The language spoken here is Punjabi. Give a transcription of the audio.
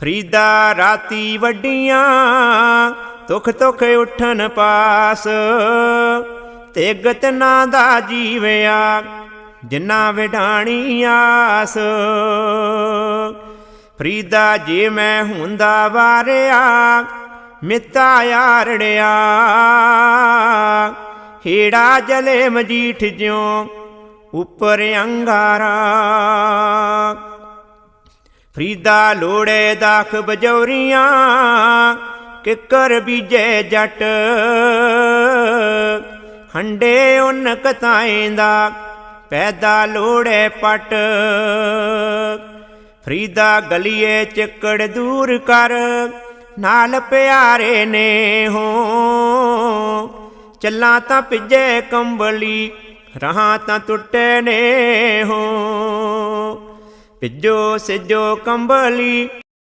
ਫਰੀਦਾ ਰਾਤੀ ਵੱਡੀਆਂ ਤੁਖ ਤੁਖ ਉਠਨ ਪਾਸ। ਤੇਗਤ ਨਾ ਦਾ ਜੀਵਿਆ, ਜਿਨਾ ਵਿਡਾਣੀ ਆਸ। ਫਰੀਦਾ ਜੇ ਮੈਂ ਹੁੰਦਾ ਵਾਰਿਆ, ਮਿੱਤਾ ਯਾਰੜਿਆ। ਹੀੜਾ ਜਲੇ ਮਜੀਠ ਜਿਉ ਉੱਪਰ ਅੰਗਾਰਾ। ਫਰੀਦਾ ਲੋੜੇ ਦਾਖ ਬਜੌਰੀਆਂ ਕਿੱਕਰ ਬੀਜੇ ਜੱਟ। ਹੰਡੇ ਉਨ ਕਤਾਏ ਦਾ ਪੈਦਾ ਲੋੜੇ ਪਟ। ਫਰੀਦਾ ਗਲੀਏ ਚੱਕੜ ਦੂਰ ਕਰ, ਨਾਲ ਪਿਆਰੇ ਨੇ ਹੋ ਚੱਲਾਂ ਤਾਂ ਭਿੱਜੇ ਕੰਬਲੀ, ਰਹਾਂ ਤਾਂ ਟੁੱਟੇ ਨੇ ਹੋ ਭਿੱਜੋ ਸਿਜੋ ਕੰਬਲੀ